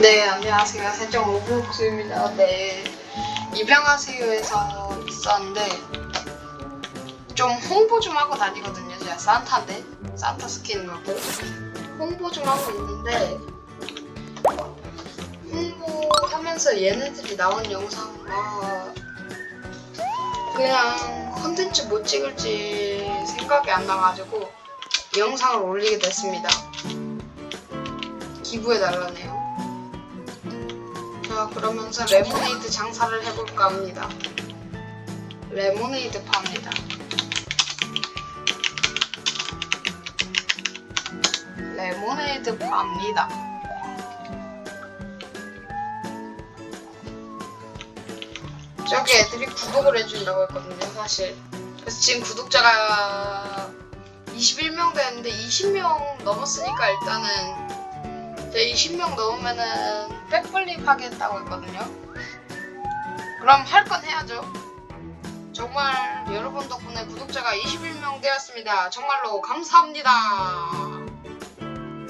네, 안녕하세요. 세종 오브옥수입니다. 네, 입양하세요에서 있었는데 좀 홍보 좀 하고 다니거든요. 제가 산타인데 산타 스킨 갖고 홍보 좀 하고 있는데 홍보하면서 얘네들이 나온 영상 아, 그냥 컨텐츠 못 찍을지 생각이 안 나가지고 영상을 올리게 됐습니다. 기부해 달라네요. 자 그러면서 레모네이드 장사를 해볼까 합니다. 레모네이드 팝니다. 레모네이드 팝니다. 저기 애들이 구독을 해준다고 했거든요, 사실. 그래서 지금 구독자가 21명 됐는데 20명 넘었으니까 일단은 이제 20명 넘으면은 백플립 하겠다고 했거든요. 그럼 할 건 해야죠. 정말 여러분 덕분에 구독자가 21명 되었습니다. 정말로 감사합니다.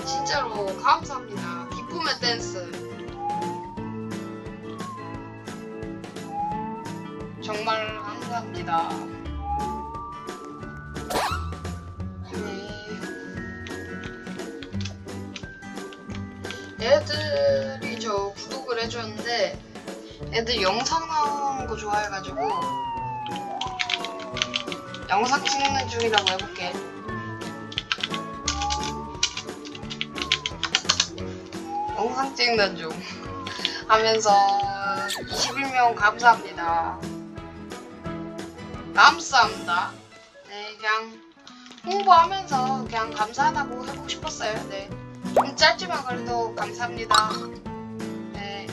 진짜로 감사합니다. 기쁨의 댄스. 정말 감사합니다. 애들이 저 구독을 해줬는데 애들 영상 나오는 거 좋아해가지고 영상 찍는 중이라고 해볼게. 영상 찍는 중 하면서 21명 감사합니다. 감사합니다. 네, 그냥 홍보하면서 그냥 감사하다고 해보고 싶었어요. 네. 좀 짧지만 그래도 감사합니다. 네.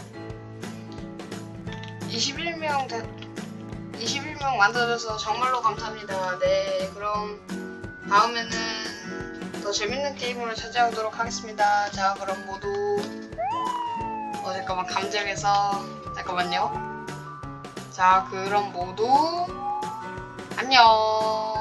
21명 되, 21명 만들어줘서 정말로 감사합니다. 네, 그럼 다음에는 더 재밌는 게임으로 찾아오도록 하겠습니다. 자, 그럼 모두 어 잠깐만 감정에서 잠깐만요. 자, 그럼 모두 안녕.